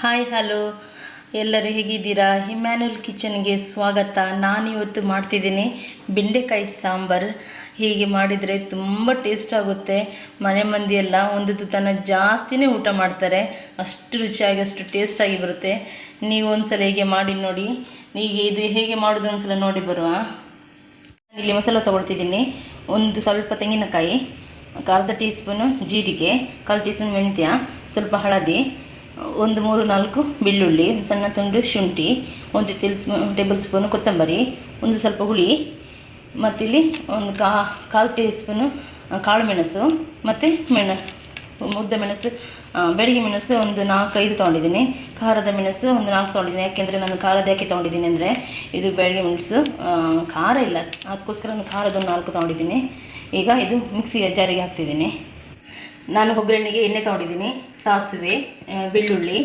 Hi, hello. ಎಲ್ಲರೂ ಹೇಗಿದ್ದೀರಾ? ಹಿಮ್ಯಾನುಯಲ್ ಕಿಚನ್ಗೆ ಸ್ವಾಗತ. ನಾನಿವತ್ತು ಮಾಡ್ತಿದ್ದೀನಿ ಬೆಂಡೆಕಾಯಿ ಸಾಂಬಾರು. ಹೀಗೆ ಮಾಡಿದರೆ ತುಂಬ ಟೇಸ್ಟ್ ಆಗುತ್ತೆ. ಮನೆ ಮಂದಿ ಎಲ್ಲ ಒಂದು ತುತ್ತನ ಜಾಸ್ತಿನೇ ಊಟ ಮಾಡ್ತಾರೆ. ಅಷ್ಟು ರುಚಿಯಾಗಿ, ಅಷ್ಟು ಟೇಸ್ಟಾಗಿ ಬರುತ್ತೆ. ನೀವು ಒಂದ್ಸಲ ಹೀಗೆ ಮಾಡಿ ನೋಡಿ. ಈಗ ಇದು ಹೇಗೆ ಮಾಡೋದು ಒಂದ್ಸಲ ನೋಡಿ ಬರುವ. ಇಲ್ಲಿ ಮಸಾಲ ತೊಗೊಳ್ತಿದ್ದೀನಿ. ಒಂದು ಸ್ವಲ್ಪ ತೆಂಗಿನಕಾಯಿ, ಅರ್ಧ ಟೀ ಸ್ಪೂನು ಜೀರಿಗೆ, ಕಾಲು ಟೀ ಸ್ಪೂನ್ ಮೆಂತ್ಯ, ಸ್ವಲ್ಪ ಹಳದಿ ಒಂದು ಮೂರು ನಾಲ್ಕು ಬೆಳ್ಳುಳ್ಳಿ ಒಂದು ಸಣ್ಣ ತುಂಡು ಶುಂಠಿ, ಒಂದು ಸ್ಪೂನ್ ಟೇಬಲ್ ಸ್ಪೂನು ಕೊತ್ತಂಬರಿ, ಒಂದು ಸ್ವಲ್ಪ ಹುಳಿ ಮತ್ತಿಲ್ಲಿ ಒಂದು ಕಾ ಕಾಲು ಟೀ ಸ್ಪೂನು ಕಾಳು ಮೆಣಸು ಮತ್ತು ಮೆಣ ಮುದ್ದ ಮೆಣಸು ಬೆಳಿಗ್ಗೆ ಮೆಣಸು ಒಂದು ನಾಲ್ಕೈದು ತೊಗೊಂಡಿದ್ದೀನಿ. ಖಾರದ ಮೆಣಸು ಒಂದು ನಾಲ್ಕು ತೊಗೊಂಡಿದ್ದೀನಿ. ಯಾಕೆಂದರೆ ನಾನು ಖಾರದ ಯಾಕೆ ತೊಗೊಂಡಿದ್ದೀನಿ ಅಂದರೆ ಇದು ಬೆಳಗ್ಗೆ ಮೆಣಸು ಖಾರ ಇಲ್ಲ. ಅದಕ್ಕೋಸ್ಕರ ನಾನು ಖಾರದ ಒಂದು ನಾಲ್ಕು ತೊಗೊಂಡಿದ್ದೀನಿ. ಈಗ ಇದು ಮಿಕ್ಸಿಗೆ ಜಾರಿಗೆ ಹಾಕ್ತಿದ್ದೀನಿ. ನಾನು ಒಗ್ಗರಣೆಗೆ ಎಣ್ಣೆ ತೊಗೊಂಡಿದ್ದೀನಿ, ಸಾಸಿವೆ ಬೆಳ್ಳುಳ್ಳಿ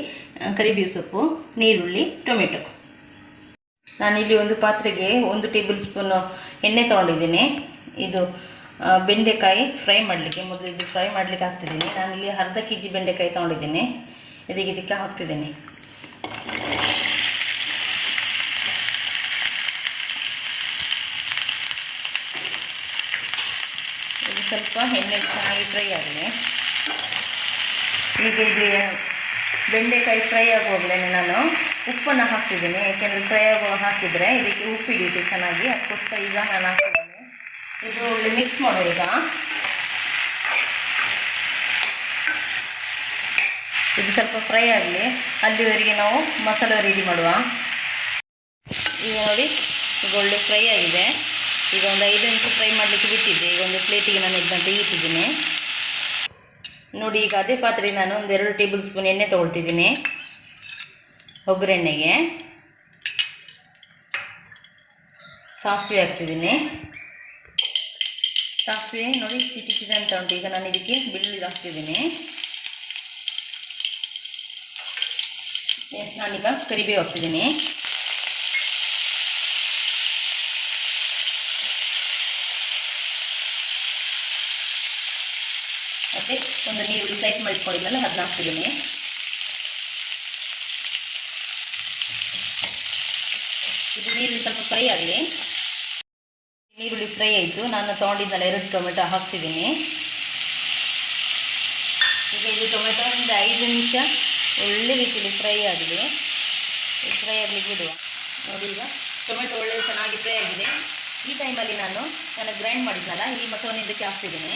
ಕರಿಬೇವು ಸೊಪ್ಪು, ನೀರುಳ್ಳಿ, ಟೊಮೆಟೊ. ನಾನಿಲ್ಲಿ ಒಂದು ಪಾತ್ರೆಗೆ ಒಂದು ಟೇಬಲ್ ಸ್ಪೂನು ಎಣ್ಣೆ ತೊಗೊಂಡಿದ್ದೀನಿ. ಇದು ಬೆಂಡೆಕಾಯಿ ಫ್ರೈ ಮಾಡಲಿಕ್ಕೆ, ಮೊದಲು ಇದು ಫ್ರೈ ಮಾಡಲಿಕ್ಕೆ ಹಾಕ್ತಿದ್ದೀನಿ. ನಾನಿಲ್ಲಿ ಅರ್ಧ ಕೆ ಜಿ ಬೆಂಡೆಕಾಯಿ ತೊಗೊಂಡಿದ್ದೀನಿ. ಇದಕ್ಕೆ ಇದಕ್ಕೆ ಹಾಕ್ತಿದ್ದೀನಿ ಇದು ಸ್ವಲ್ಪ ಎಣ್ಣೆ ಚೆನ್ನಾಗಿ ಫ್ರೈ ಆಗಲಿ ಈಗ ಇಲ್ಲಿ ಬೆಂಡೆಕಾಯಿ ಫ್ರೈ ಆಗುವಾಗಲೇ ನಾನು ಉಪ್ಪನ್ನು ಹಾಕ್ತಿದ್ದೀನಿ. ಯಾಕೆಂದರೆ ಫ್ರೈ ಆಗೋ ಹಾಕಿದರೆ ಇದಕ್ಕೆ ಉಪ್ಪು ಹಿಡಿಯುತ್ತೆ ಚೆನ್ನಾಗಿ ಅದಕ್ಕೋಸ್ಕರ ಈಗ ನಾನು ಹಾಕ್ತಿದ್ದೀನಿ. ಇದು ಮಿಕ್ಸ್ ಮಾಡೋ ಈಗ. ಇದು ಸ್ವಲ್ಪ ಫ್ರೈ ಆಗಲಿ. ಅಲ್ಲಿವರೆಗೆ ನಾವು ಮಸಾಲೆ ರೆಡಿ ಮಾಡುವ. ಈಗ ನೋಡಿ ಈಗ ಒಳ್ಳೆ ಫ್ರೈ ಆಗಿದೆ. ಈಗ ಒಂದು ಐದು ನಿಮಿಷ ಫ್ರೈ ಮಾಡಲಿಕ್ಕೆ ಬಿಟ್ಟಿದ್ದೆ. ಈಗ ಒಂದು ಪ್ಲೇಟಿಗೆ ನಾನು ಇದನ್ನ ತೆಗಿತಿದ್ದೀನಿ ನೋಡಿ, ಈಗ ಅದೇ ಪಾತ್ರೆ ನಾನು ಒಂದು ಎರಡು ಟೇಬಲ್ ಸ್ಪೂನ್ ಎಣ್ಣೆ ತೊಗೊಳ್ತಿದ್ದೀನಿ. ಒಗ್ಗರಣೆಗೆ. ಸಾಸಿವೆ ಹಾಕ್ತಿದ್ದೀನಿ. ಸಾಸಿವೆ ನೋಡಿ ಚಿಟಿ ಚಿಟಿ ಅಂತ ಉಂಟು. ಈಗ ನಾನು ಇದಕ್ಕೆ ಬೆಳ್ಳುಳ್ಳಿ ಹಾಕ್ತಿದ್ದೀನಿ. ನಾನೀಗ ಕರಿಬೇವು ಹಾಕ್ತಿದ್ದೀನಿ ಮತ್ತು ಒಂದು ನೀರುಳ್ಳಿ ಅದನ್ನ ಹಾಕ್ತಿದ್ದೀನಿ ಇದು ನೀರು ಸ್ವಲ್ಪ ಫ್ರೈ ಆಗಲಿ. ನೀರುಳ್ಳಿ ಫ್ರೈ ಆಯಿತು. ನಾನು ತೊಗೊಂಡಿದ್ದಲ್ಲ ಎರಡು ಟೊಮೆಟೊ ಹಾಕ್ತಿದ್ದೀನಿ ಈಗ ಇದು ಟೊಮೆಟೊ ಒಂದು ಐದು ನಿಮಿಷ ಒಳ್ಳೆ ರೀತಿಯಲ್ಲಿ ಫ್ರೈ ಆಗಲಿ ಫ್ರೈ ಆಗಲಿಕ್ಕೆ ಬಿಡುವ. ನೋಡಿ ಈಗ, ಟೊಮೆಟೊ ಒಳ್ಳೆ ಚೆನ್ನಾಗಿ ಫ್ರೈ ಆಗಿದೆ. ಈ ಟೈಮಲ್ಲಿ ನಾನು ನಾನು ಗ್ರೈಂಡ್ ಮಾಡಿದ್ನಲ್ಲ, ಈ ಮಸಾಲೆ ಇದಕ್ಕೆ ಹಾಕ್ತಿದ್ದೀನಿ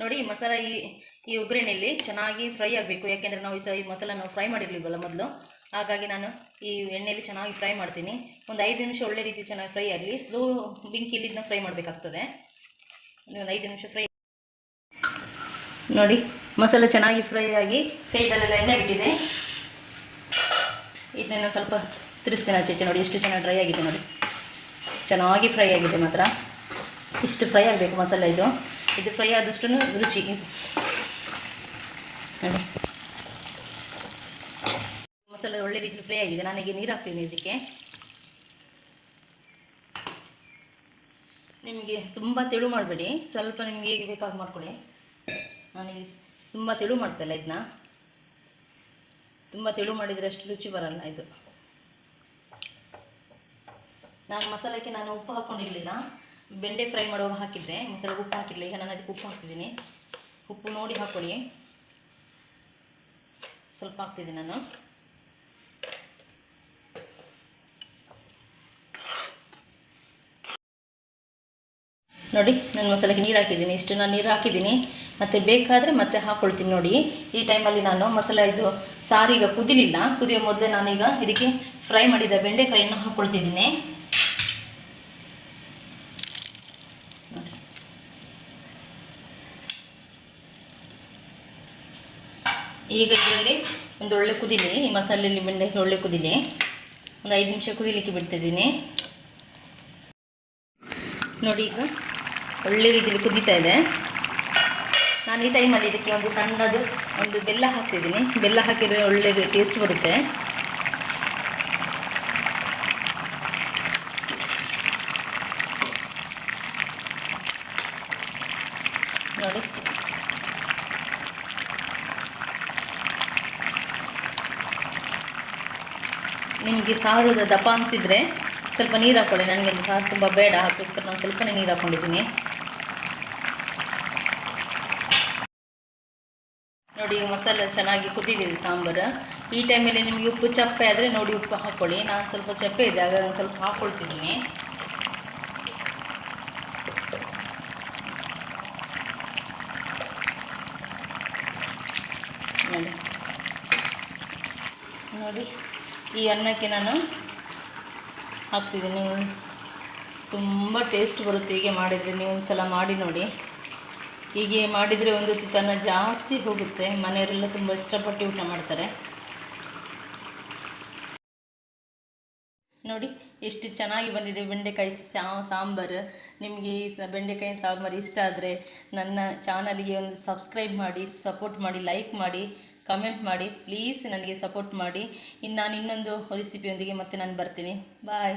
ನೋಡಿ, ಈ ಮಸಾಲ ಈ ಈ ಒಗ್ಗರಣೆಯಲ್ಲಿ ಚೆನ್ನಾಗಿ ಫ್ರೈ ಆಗಬೇಕು. ಯಾಕೆಂದರೆ ನಾವು ಈ ಮಸಾಲ ನಾವು ಫ್ರೈ ಮಾಡಿರಲಿಲ್ವಲ್ಲ ಮೊದಲು? ಹಾಗಾಗಿ ನಾನು ಈ ಎಣ್ಣೆಯಲ್ಲಿ ಚೆನ್ನಾಗಿ ಫ್ರೈ ಮಾಡ್ತೀನಿ. ಒಂದು ಐದು ನಿಮಿಷ ಒಳ್ಳೆ ರೀತಿ ಚೆನ್ನಾಗಿ ಫ್ರೈ ಆಗಲಿ. ಸ್ಲೋ ಬೆಂಕಿಯಲ್ಲಿ ಇದನ್ನ ಫ್ರೈ ಮಾಡಬೇಕಾಗ್ತದೆ. ಒಂದು ಐದು ನಿಮಿಷ ಫ್ರೈ ನೋಡಿ, ಮಸಾಲೆ ಚೆನ್ನಾಗಿ ಫ್ರೈ ಆಗಿ ಸೈಡಲ್ಲೆಲ್ಲ ಎಣ್ಣೆ ಬಿಟ್ಟಿದೆ. ಇದನ್ನು ಸ್ವಲ್ಪ ತಿರ್ಸ್ತೇನೆ ಆಚೆ ನೋಡಿ, ಎಷ್ಟು ಚೆನ್ನಾಗಿ ಡ್ರೈ ಆಗಿದೆ ನೋಡಿ. ಚೆನ್ನಾಗಿ ಫ್ರೈ ಆಗಿದೆ ಮಾತ್ರ. ಇಷ್ಟು ಫ್ರೈ ಆಗಬೇಕು ಮಸಾಲೆ ಇದು. ಇದು ಫ್ರೈ ಆದಷ್ಟು ರುಚಿ. ಮಸಾಲೆ ಒಳ್ಳೆ ರೀತಿ ಫ್ರೈ ಆಗಿದೆ. ನನಗೆ ನೀರು ಹಾಕ್ತೀನಿ ಇದಕ್ಕೆ ನಿಮಗೆ ತುಂಬ ತೆಳು ಮಾಡಬೇಡಿ. ಸ್ವಲ್ಪ ನಿಮಗೆ ಹೇಗೆ ಬೇಕಾಗಿ ಮಾಡ್ಕೊಳ್ಳಿ ನನಗೆ ತುಂಬ ತೆಳು ಮಾಡ್ತಲ್ಲ ಇದನ್ನ ತುಂಬ ತೆಳು ಮಾಡಿದರೆ ಅಷ್ಟು ರುಚಿ ಬರಲ್ಲ ಇದು. ನಾನು ಮಸಾಲಕ್ಕೆ ನಾನು ಉಪ್ಪು ಹಾಕ್ಕೊಂಡಿರಲಿಲ್ಲ ಬೆಂಡೆ ಫ್ರೈ ಮಾಡುವಾಗ ಹಾಕಿದ್ದೆ ಮಸಾಲೆ ಉಪ್ಪು ಹಾಕಿರಲಿಲ್ಲ ಈಗ ನಾನು ಅದಕ್ಕೆ ಉಪ್ಪು ಹಾಕ್ತಿದ್ದೀನಿ. ಉಪ್ಪು ನೋಡಿ ಹಾಕ್ಕೊಳ್ಳಿ ಸ್ವಲ್ಪ ಹಾಕ್ತಿದ್ದೀನಿ ನಾನು. ನೋಡಿ, ನಾನು ಮಸಾಲೆಗೆ ನೀರು ಹಾಕಿದ್ದೀನಿ. ಇಷ್ಟು ನಾನು ನೀರು ಹಾಕಿದ್ದೀನಿ. ಮತ್ತು ಬೇಕಾದರೆ ಮತ್ತೆ ಹಾಕ್ಕೊಳ್ತೀನಿ ನೋಡಿ. ಈ ಟೈಮಲ್ಲಿ ನಾನು ಮಸಾಲೆ ಇದು ಸಾರೀಗ ಕುದಿಲಿಲ್ಲ. ಕುದಿಯೋ ಮೊದಲೇ ನಾನೀಗ ಇದಕ್ಕೆ ಫ್ರೈ ಮಾಡಿದ ಬೆಂಡೆಕಾಯಿಯನ್ನು ಹಾಕ್ಕೊಳ್ತಿದ್ದೀನಿ ಈಗ ಇದರಲ್ಲಿ ಒಂದು ಒಳ್ಳೆ ಕುದಿಲಿ, ಈ ಮಸಾಲೆಯಲ್ಲಿ ಬೆಂಡೆಕಾಯಿ ಒಳ್ಳೆ ಕುದಿಲಿ. ಒಂದು ಐದು ನಿಮಿಷ ಕುದಿಲಿಕ್ಕೆ ಬಿಡ್ತಿದ್ದೀನಿ. ನೋಡಿ ಈಗ ಒಳ್ಳೆ ರೀತಿಯಲ್ಲಿ ಕುದೀತಾ ಇದೆ. ನಾನು ಈ ಟೈಮಲ್ಲಿ ಇದಕ್ಕೆ ಒಂದು ಸಣ್ಣದು ಒಂದು ಬೆಲ್ಲ ಹಾಕ್ತಿದ್ದೀನಿ. ಬೆಲ್ಲ ಹಾಕಿದರೆ ಒಳ್ಳೆ ಟೇಸ್ಟ್ ಬರುತ್ತೆ ನೋಡಿ ನಿಮಗೆ ಸಾರು ದಪ್ಪ ಅನಿಸಿದರೆ ಸ್ವಲ್ಪ ನೀರು ಹಾಕ್ಕೊಳ್ಳಿ ನನಗೆ ಸಾರು ತುಂಬ ಬೇಡ. ಅದಕ್ಕೋಸ್ಕರ ನಾನು ಸ್ವಲ್ಪನೇ ನೀರು ಹಾಕ್ಕೊಂಡಿದ್ದೀನಿ ನೋಡಿ ಮಸಾಲೆ ಚೆನ್ನಾಗಿ ಕುದಿದಿದೆ ಸಾಂಬಾರು. ಈ ಟೈಮಲ್ಲಿ ನಿಮಗೆ ಉಪ್ಪು ಚಪ್ಪೆ ಆದರೆ ನೋಡಿ ಉಪ್ಪು ಹಾಕ್ಕೊಳ್ಳಿ ನಾನು ಸ್ವಲ್ಪ ಚಪ್ಪೆ ಇದೆ ಆಗ ನಾನು ಸ್ವಲ್ಪ ಹಾಕ್ಕೊಳ್ತಿದ್ದೀನಿ ನೋಡಿ. ಈ ಅನ್ನಕ್ಕೆ ನಾನು ಹಾಕ್ತಿದ್ದೀನಿ. ತುಂಬ ಟೇಸ್ಟ್ ಬರುತ್ತೆ ಹೀಗೆ ಮಾಡಿದರೆ. ನೀವು ಒಂದು ಸಲ ಮಾಡಿ ನೋಡಿ. ಹೀಗೆ ಮಾಡಿದರೆ ಒಂದು ತುತ್ತನ್ನ ಜಾಸ್ತಿ ಹೋಗುತ್ತೆ. ಮನೆಯವರೆಲ್ಲ ತುಂಬ ಇಷ್ಟಪಟ್ಟು ಊಟ ಮಾಡ್ತಾರೆ. ನೋಡಿ, ಎಷ್ಟು ಚೆನ್ನಾಗಿ ಬಂದಿದೆ ಬೆಂಡೆಕಾಯಿ ಸಾಂಬಾರು. ನಿಮಗೆ ಈ ಸ, ಬೆಂಡೆಕಾಯಿ ಸಾಂಬಾರು ಇಷ್ಟ ಆದರೆ ನನ್ನ ಚಾನಲ್ಗೆ ಒಂದು ಸಬ್ಸ್ಕ್ರೈಬ್ ಮಾಡಿ ಸಪೋರ್ಟ್ ಮಾಡಿ ಲೈಕ್ ಮಾಡಿ. ಕಮೆಂಟ್ ಮಾಡಿ ಪ್ಲೀಸ್ ನನಗೆ ಸಪೋರ್ಟ್ ಮಾಡಿ. ಇನ್ನು ನಾನು ಇನ್ನೊಂದು ರೆಸಿಪಿಯೊಂದಿಗೆ ಮತ್ತೆ ನಾನು ಬರ್ತೀನಿ. ಬಾಯ್